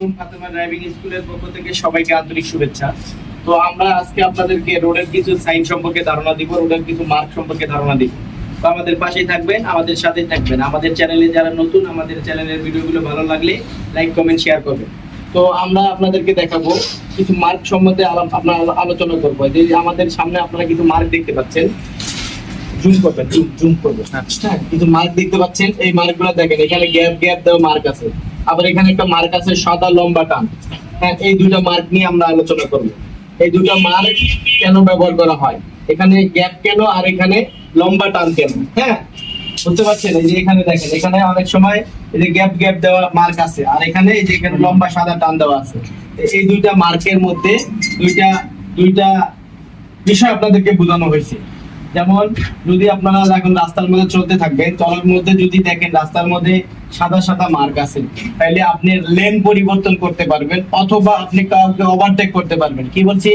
Fatema driving স্কুলের পক্ষ থেকে সবাইকে আন্তরিক শুভেচ্ছা। তো আমরা আজকে আপনাদেরকে রোডের কিছু সাইন সম্পর্কে ধারণা দিব রোডের কিছু মার্ক সম্পর্কে ধারণা দিব। তো আমাদের পাশেই থাকবেন আমাদের সাথেই থাকবেন। আমাদের চ্যানেলে যারা নতুন আমাদের চ্যানেলের ভিডিওগুলো ভালো লাগলে লাইক কমেন্ট শেয়ার করবেন। তো আমরা আপনাদেরকে দেখাবো কিছু মার্ক সম্বন্ধে আপনার আলোচনা করব। যে আমাদের সামনে আপনারা কিছু মার্ক দেখতে পাচ্ছেন। জুম করবেন জুম করবেন। হ্যাঁ। কিছু মার্ক দেখতে পাচ্ছেন। এই মার্ক মার্কগুলো দেখেন এখানে গ্যাপ গ্যাপ দেওয়া মার্ক আছে। আবার এখানে একটা মার্ক আছে সাদা লম্বা টান। হ্যাঁ এই দুটো মার্ক নিয়ে আমরা আলোচনা করব। এই দুটো মার্ক কেন ব্যবহার করা হয়? এখানে গ্যাপ কেন আর এখানে লম্বা টান কেন? হ্যাঁ বুঝতে পারছেন? এই যে এখানে দেখেন, এখানে অনেক সময় এই যে গ্যাপ গ্যাপ দেওয়া মার্ক আছে, আর এখানে এই যে এখানে লম্বা সাদা টান দেওয়া আছে। এই দুইটা মার্কের মধ্যে দুইটা দুইটা বিষয় আপনাদেরকে বোঝানো হয়েছে। যেমন যদি আপনারা এখন রাস্তার মধ্যে চলতে থাকবেন চলার মধ্যে যদি দেখেন রাস্তার মধ্যে সাদা সাদা মার্ক আছে তাহলে আপনি লেন পরিবর্তন করতে পারবেন অথবা আপনি কাউকে ওভারটেক করতে পারবেন। কি বলছি?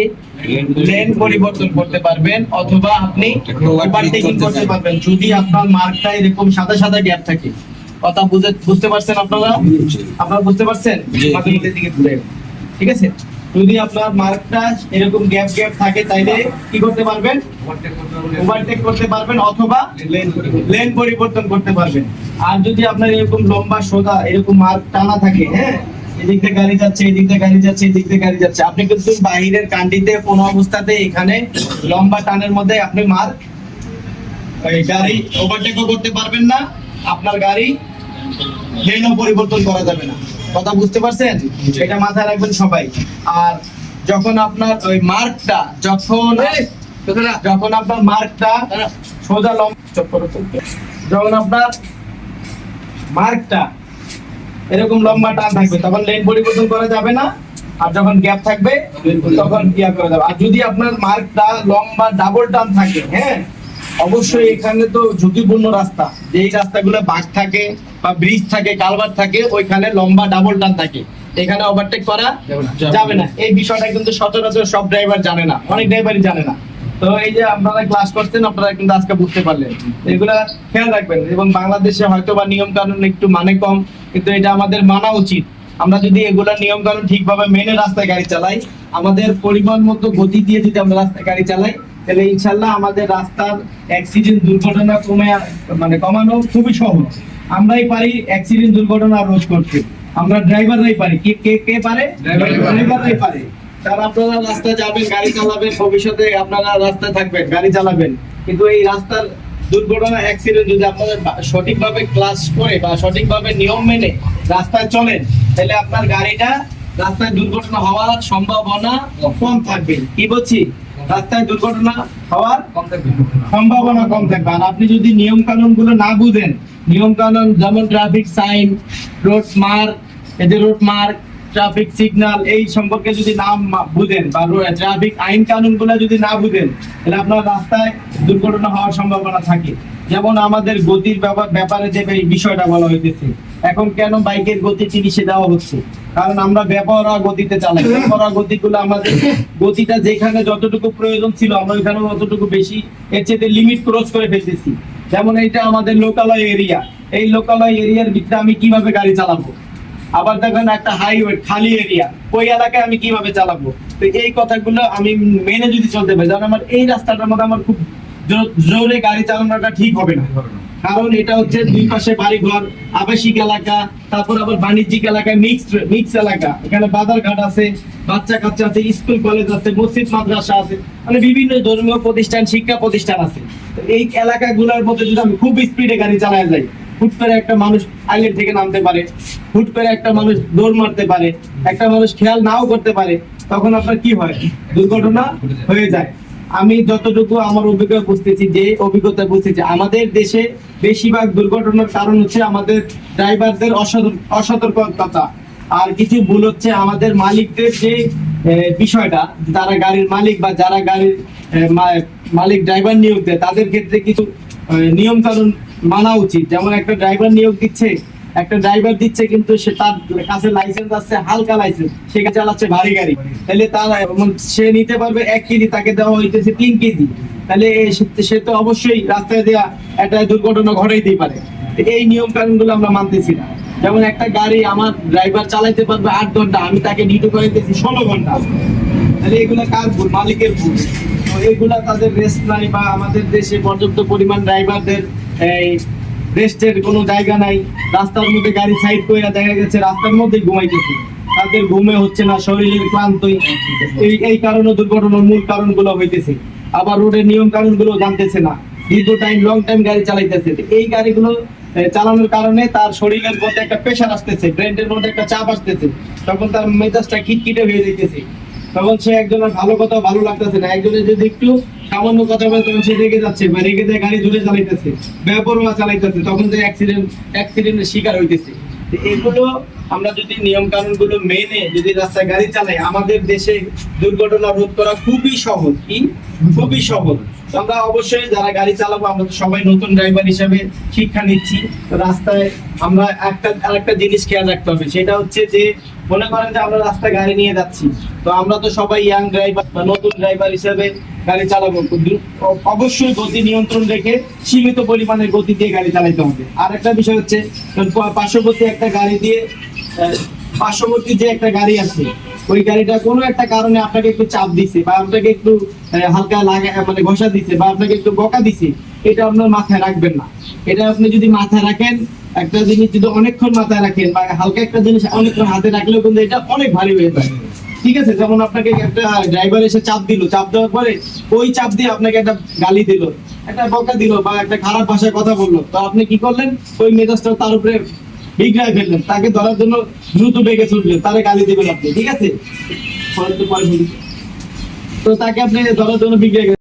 লেন পরিবর্তন করতে পারবেন অথবা আপনি ওভারটেকিং করতে পারবেন। যদি আপনার মার্কটা এরকম সাদা সাদা গ্যাপ থাকে কথা বুঝে বুঝতে পারছেন আপনারা? আপনারা বুঝতে পারছেন? দিকে ঠিক আছে? যদি আপনার মার্কটা এরকম গ্যাপ গ্যাপ থাকে, তাইলে কি করতে পারবেন? ওভারটেক করতে পারবেন অথবা লেন পরিবর্তন করতে পারবেন। আর যদি আপনার এরকম লম্বা সোজা এরকম মার্ক টানা থাকে হ্যাঁ? এদিক থেকে গাড়ি যাচ্ছে, এদিক থেকে গাড়ি যাচ্ছে, এদিক থেকে গাড়ি যাচ্ছে। আপনি কিন্তু বাহিরের কান্ডিতে কোনো অবস্থাতে এখানে লম্বা টানের মধ্যে আপনি মার্ক গাড়ি ওভারটেকও করতে পারবেন না। আপনার গাড়ি লেনও পরিবর্তন করা যাবে না। কথা বুঝতে পারছেন? এটা মাথায় রাখবেন সবাই। আর যখন আপনার ওই মার্কটা যখন যখন আপনার মার্কটা সোজা লম্বা যখন আপনার মার্কটা এরকম লম্বা টান থাকবে তখন লেন পরিবর্তন করা যাবে না। আর যখন গ্যাপ থাকবে তখন ইয়া করা যাবে। আর যদি আপনার মার্কটা লম্বা ডাবল টান থাকে হ্যাঁ অবশ্যই এখানে তো ঝুঁকিপূর্ণ রাস্তা। যেই রাস্তাগুলো বাঘ থাকে বা ব্রিজ থাকে কালভার থাকে ওইখানে লম্বা ডাবল টান থাকে। এখানে ওভারটেক করা যাবে না। এই বিষয়টা কিন্তু সচরাচর সব ড্রাইভার জানে না। অনেক ড্রাইভারই জানে না। তো এই যে আপনারা ক্লাস করছেন আপনারা কিন্তু আজকে বুঝতে পারলেন। এগুলা খেয়াল রাখবেন। এবং বাংলাদেশে হয়তো বা নিয়ম কানুন একটু মানে কম কিন্তু এটা আমাদের মানা উচিত। আমরা যদি এগুলা নিয়ম কানুন ঠিকভাবে মেনে রাস্তায় গাড়ি চালাই আমাদের পরিমাণ মতো গতি দিয়ে যদি আমরা রাস্তায় গাড়ি চালাই তাহলে ইনশাল্লাহ আমাদের রাস্তার অ্যাক্সিডেন্ট দুর্ঘটনা কমে মানে কমানো খুবই সহজ। আমরাই পারি অ্যাক্সিডেন্ট দুর্ঘটনা রোধ করতে। আমরা ড্রাইভাররাই পারি। কে কে কে পারে? ড্রাইভাররাই পারে। কারণ আপনারা রাস্তায় যাবেন গাড়ি চালাবেন ভবিষ্যতে আপনারা রাস্তায় থাকবেন গাড়ি চালাবেন। কিন্তু এই রাস্তার দুর্ঘটনা অ্যাক্সিডেন্ট যদি আপনারা সঠিকভাবে ক্লাস করে বা সঠিকভাবে নিয়ম মেনে রাস্তায় চলেন তাহলে আপনার গাড়িটা রাস্তায় দুর্ঘটনা হওয়ার সম্ভাবনা কম থাকবে। কি বলছি? রাস্তায় দুর্ঘটনা হওয়ার সম্ভাবনা কম থাকবে। আর আপনি যদি নিয়ম কানুনগুলো না বুঝেন নিয়ম কানুন যেমন ট্রাফিক সাইন রোড মার্ক এই যে রোড মার্ক ট্রাফিক সিগন্যাল এই সম্পর্কে যদি না বুঝেন বা ট্রাফিক আইন কানুনগুলো যদি না বুঝেন তাহলে আপনার রাস্তায় দুর্ঘটনা হওয়ার সম্ভাবনা থাকে। যেমন আমাদের গতির ব্যাপার যে এই বিষয়টা বলা হইতেছে এখন কেন বাইকের গতি চিনিষে দেওয়া হচ্ছে? কারণ আমরা ব্যবহার গতিতে চালাই। ব্যবহার গতিগুলো আমাদের গতিটা যেখানে যতটুকু প্রয়োজন ছিল, আমরা ওইখানে অতটুকু বেশি, এর চেয়ে লিমিট ক্রস করে ফেলতেছি। যেমন এইটা আমাদের লোকালয় এরিয়া এই লোকালয় এরিয়ার ভিতরে আমি কীভাবে গাড়ি চালাবো? আবার দেখেন একটা হাইওয়ে খালি এরিয়া ওই এলাকায় আমি কীভাবে চালাবো? তো এই কথাগুলো আমি মেনে যদি চলতে পারি যেমন আমার এই রাস্তাটার মধ্যে আমার খুব জোরে গাড়ি চালানোটা ঠিক হবে না। কারণ এটা হচ্ছে দুই পাশে বাড়িঘর, আবাসিক এলাকা, তারপর আবার বাণিজ্যিক এলাকা মিক্স মিক্স এলাকা। এখানে বাজার ঘাট আছে, বাচ্চা কাচ্চা আছে, স্কুল, কলেজ আছে, মসজিদ, মাদ্রাসা আছে মানে বিভিন্ন ধর্মীয় প্রতিষ্ঠান, শিক্ষা প্রতিষ্ঠান আছে। এই এলাকাগুলোর মধ্যে যদি আমি খুব স্পিডে গাড়ি চালায় যাই, হুট করে একটা মানুষ আইলেট থেকে নামতে পারে, হুট করে একটা মানুষ দৌড় মারতে পারে, একটা মানুষ খেয়াল নাও করতে পারে, তখন আপনার কি হয়? দুর্ঘটনা হয়ে যায়। আমি যতটুকু আমার অভিজ্ঞতা বুঝতেছি, যে অভিজ্ঞতা বুঝতেছি, আমাদের দেশে বেশিরভাগ দুর্ঘটনার কারণ হচ্ছে আমাদের ড্রাইভারদের অসতর্ক অসতর্কতা। আর কিছু ভুল হচ্ছে আমাদের মালিকদের যে বিষয়টা, যারা গাড়ির মালিক বা যারা গাড়ির মালিক ড্রাইভার নিয়োগ দেয়, তাদের ক্ষেত্রে কিছু নিয়ম কানুন মানা উচিত। যেমন একটা ড্রাইভার নিয়োগ দিচ্ছে একটা ড্রাইভার দিচ্ছে কিন্তু সে তার কাছে লাইসেন্স আছে, হালকা লাইসেন্স সে চালাচ্ছে ভারী গাড়ি। তাহলে তার সে নিতে পারবে এক কেজি তাকে দেওয়া হইতেছে তিন কেজি তাহলে সে- তো অবশ্যই রাস্তায় দেওয়া একটা দুর্ঘটনা ঘটাইতেই পারে। এই নিয়ম কানুনগুলো আমরা মানতেছি না। যেমন একটা গাড়ি আমার ড্রাইভার চালাইতে পারবে আট ঘণ্টা, আমি তাকে ডিউটি করাইতেছি ষোলো ঘণ্টা। তাহলে এগুলা কার ভুল? মালিকের ভুল। এগুলা তাদের রেস্ট নাই বা আমাদের দেশে পর্যাপ্ত পরিমাণ ড্রাইভারদের এই রেস্টের কোনো জায়গা নাই, রাস্তার মধ্যে গাড়ি সাইড করে দেখা গেছে রাস্তার মধ্যে ঘুমাইতেছে। তাদের ঘুমে হচ্ছে না, শরীরের ক্লান্তই। এই এই কারণে দুর্ঘটনার মূল কারণগুলো হইতেছে। আবার রোডের নিয়ম কানুনগুলো জানতেছে না। দীর্ঘ টাইম, লং টাইম গাড়ি চালাইতেছে। এই গাড়িগুলো চালানোর কারণে তার শরীরের মধ্যে একটা প্রেশার আসতেছে ব্রেনের মধ্যে একটা চাপ আসতেছে। তখন তার মেজাজটা খিটখিটে হয়ে যেতেছে তখন সে একজনের ভালো কথা ভালো লাগতেছে না। একজনের যদি একটু সামান্য কথা বলে, তখন সে রেগে যাচ্ছে বা রেগে যায়, গাড়ি জোরে চালাইতেছে বেপরোয়া চালাইতেছে, তখন যে অ্যাক্সিডেন্ট অ্যাক্সিডেন্টের শিকার হইতেছে। এগুলো আমরা যদি নিয়ম কানুনগুলো মেনে যদি রাস্তায় গাড়ি চালাই, আমাদের দেশে দুর্ঘটনা রোধ করা খুবই সহজ। কি? খুবই সহজ। আমরা অবশ্যই যারা গাড়ি চালাবো, আমরা তো সবাই নতুন ড্রাইভার হিসাবে শিক্ষা নিচ্ছি। রাস্তায় আমরা একটা, আরেকটা জিনিস খেয়াল রাখতে হবে, সেটা হচ্ছে যে, মনে করেন যে আমরা রাস্তায় গাড়ি নিয়ে যাচ্ছি, তো আমরা তো সবাই ইয়াং ড্রাইভার বা নতুন ড্রাইভার হিসাবে গাড়ি চালাবো। অবশ্যই গতি নিয়ন্ত্রণ রেখে সীমিত পরিমাণের গতি দিয়ে গাড়ি চালাতে হবে। আর একটা বিষয় হচ্ছে, পার্শ্ববর্তী একটা গাড়ি দিয়ে পার্শ্ববর্তী যে একটা গাড়ি আছে, ওই গাড়িটা কোনো একটা কারণে আপনাকে একটু চাপ দিছে বা আপনাকে একটু হালকা লাগা মানে ঘষা দিছে বা আপনাকে একটু বকা দিছে, এটা আপনার মাথায় রাখবেন না। এটা আপনি যদি মাথায় রাখেন, একটা জিনিস যদি অনেকক্ষণ মাথায় রাখেন বা হালকা একটা জিনিস অনেকক্ষণ হাতে রাখলেও কিন্তু এটা অনেক ভারী হয়ে যায়। ঠিক আছে? যেমন আপনাকে একটা ড্রাইভার এসে চাপ দিল, চাপ দেওয়ার পরে ওই চাপ দিয়ে আপনাকে একটা গালি দিল, একটা বকা দিল বা একটা খারাপ ভাষায় কথা বলল। তো আপনি কি করলেন? ওই মেজাজটা তার উপরে বিগড়ায় ফেললেন। তাকে ধরার জন্য দ্রুত বেগে ছুটলেন। তাহলে গালি দেবেন আপনি, ঠিক আছে? তো তো তাকে আপনি ধরার জন্য বিগড়ে